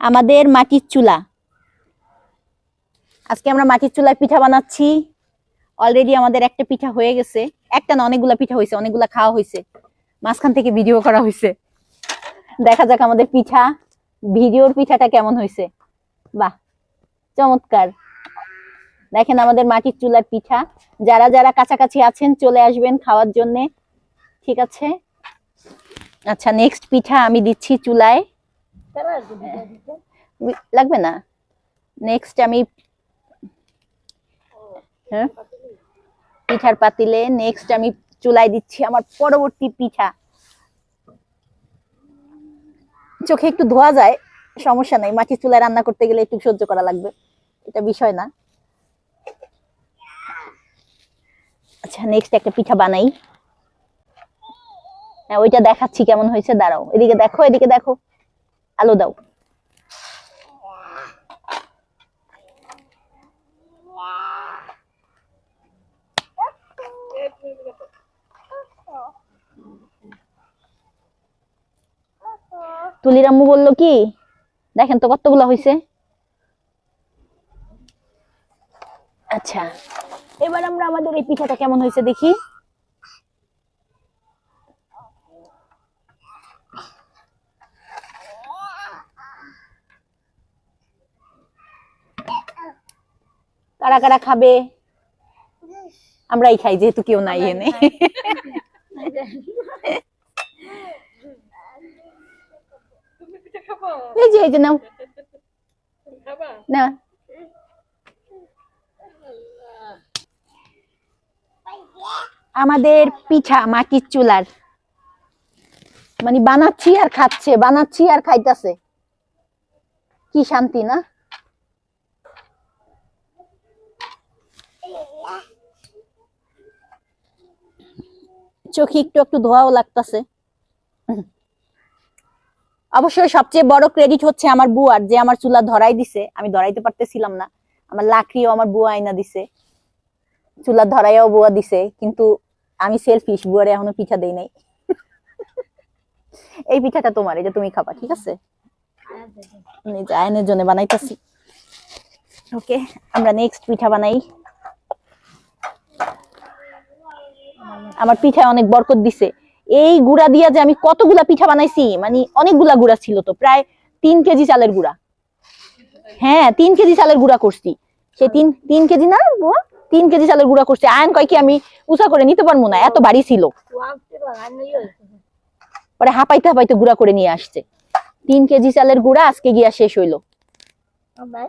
আমাদের মাটির চুলা। আজকে আমরা মাটির চুলায় পিঠা বানাচ্ছি। অলরেডি আমাদের একটা পিঠা হয়ে গেছে। একটা না, অনেকগুলা পিঠা হয়েছে, অনেকগুলা খাওয়া হয়েছে। মাঝখান থেকে ভিডিও করা হয়েছে। দেখা যাক আমাদের পিঠা, ভিডিওর পিঠাটা কেমন হয়েছে। বাহ, চমৎকার। দেখেন আমাদের মাটির চুলার পিঠা। যারা যারা কাছাকাছি আছেন, চলে আসবেন খাওয়ার জন্যে। ঠিক আছে? আচ্ছা নেক্সট পিঠা আমি দিচ্ছি চুলায়। লাগবে না? নেক্সট আমি হ্যাঁ? পিঠার পাতিলে নেক্সট আমি চুলায় দিচ্ছি আমার পরবর্তী পিঠা। চোখে একটু ধোয়া যায়, সমস্যা নাই। মাটির চুলায় রান্না করতে গেলে একটু সহ্য করা লাগবে। এটা বিষয় না। আচ্ছা নেক্সট একটা পিঠা বানাই। হ্যাঁ ওইটা দেখাচ্ছি কেমন হয়েছে। দাঁড়াও, এদিকে দেখো এদিকে দেখো। আলো দাও। তুলির আম্মু বলল কি, দেখেন তো কতগুলো হয়েছে আচ্ছা এবার আমরা আমাদের এই পিঠাটা কেমন হয়েছে দেখি। কারা কারা খাবে? আমরাই খাই যেহেতু কেউ নাই এনে। তুমি পিঠা খাব? এই যে এই যে নাও। না। আমাদের পিঠা মাটির চুলার। মানে বানাচ্ছি আর খাচ্ছে বানাচ্ছি আর খাইতেছে। কি শান্তি না? চোখে একটু একটু ধোয়াও লাগতেছে। অবশ্যই সবচেয়ে বড় ক্রেডিট হচ্ছে আমার বুয়ার যে আমার চুলা ধরাই দিছে। আমি ধরাইতে পারতেছিলাম না। আমার লাকড়িও আমার বুয়া আইনা দিছে। চুলা ধরাইও বুয়া দিছে কিন্তু আমি সেলফিশ বুয়ারে এখনও পিঠা দেই নাই। এই পিঠাটা তোমার এটা তুমি খাবা ঠিক আছে? আয়নের জন্য। বানাইতাছি। ওকে আমরা নেক্সট পিঠা বানাই। আমার পিঠায় অনেক বরকত দিছে। এই গুড়া দিয়া যে আমি কতগুলা পিঠা বানাইছি মানে অনেকগুলা গুড়া ছিল তো, প্রায় তিন কেজি চালের গুড়া। হ্যাঁ তিন কেজি চালের গুড়া করছি। সে তিন তিন কেজি না তিন কেজি চালের গুড়া করছি। আয়ন কয় কি, আমি উঁচা করে নিতে পারব না, এত বাড়ি ছিল। পরে হাঁপাইতে হাঁপাইতে গুড়া করে নিয়ে আসছে। তিন কেজি চালের গুড়া আজকে গিয়া শেষ হইল।